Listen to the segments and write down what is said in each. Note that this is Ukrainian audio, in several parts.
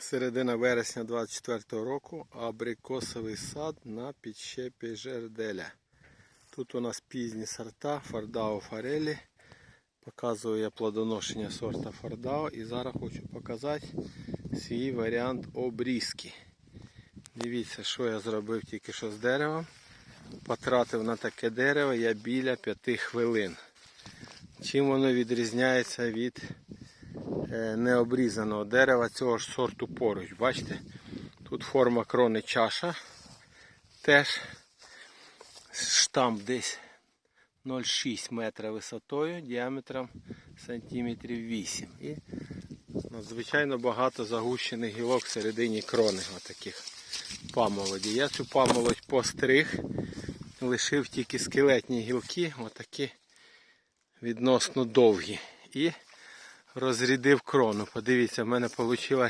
Середина вересня 24 року абрикосовий сад на підщепі жерделя. Тут у нас пізні сорта Фардао Фарелі. Показую я плодоношення сорта Фардао і зараз хочу показати свій варіант обрізки. Дивіться, що я зробив тільки що з деревом. Потратив на таке дерево я біля 5 хвилин. Чим воно відрізняється від необрізаного дерева цього ж сорту поруч. Бачите? Тут форма крони чаша. Теж штамп десь 0,6 метра висотою, діаметром сантиметрів 8. І надзвичайно багато загущених гілок всередині крони отаких памолоді. Я цю памолодь постриг, лишив тільки скелетні гілки, отакі відносно довгі. І розрядив крону. Подивіться, в мене вийшло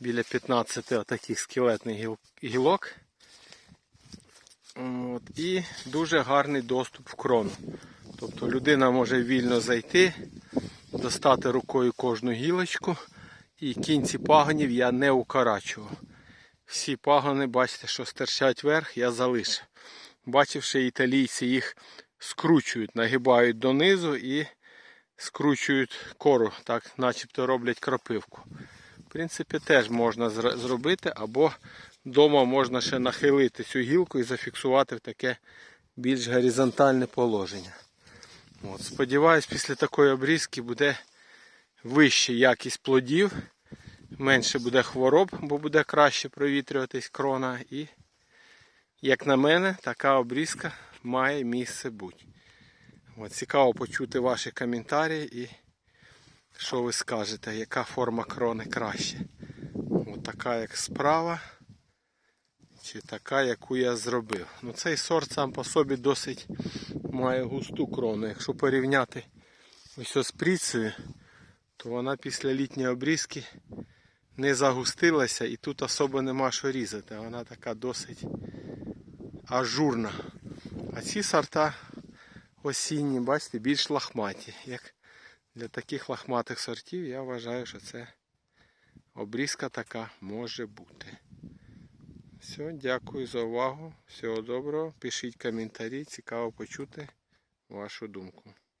біля 15 отаких скелетних гілок. От, і дуже гарний доступ в крону. Тобто людина може вільно зайти, достати рукою кожну гілочку. І кінці пагонів я не укорачував. Всі пагони, бачите, що стирчать вверх, я залишив. Бачивши, італійці їх скручують, нагибають донизу і скручують кору, так начебто роблять кропивку. В принципі, теж можна зробити, або вдома можна ще нахилити цю гілку і зафіксувати в таке більш горизонтальне положення. От, сподіваюсь, після такої обрізки буде вища якість плодів, менше буде хвороб, бо буде краще провітрюватись крона. І, як на мене, така обрізка має місце бути. От, цікаво почути ваші коментарі і що ви скажете, яка форма крони краще. От така, як справа, чи така, яку я зробив. Ну, цей сорт сам по собі досить має густу крону. Якщо порівняти ось з пріцею, то вона після літньої обрізки не загустилася і тут особо нема що різати. Вона така досить ажурна. А ці сорта осінні, бачите, більш лахматі. Як для таких лахматих сортів я вважаю, що це обрізка така може бути. Все, дякую за увагу. Всього доброго. Пишіть коментарі, цікаво почути вашу думку.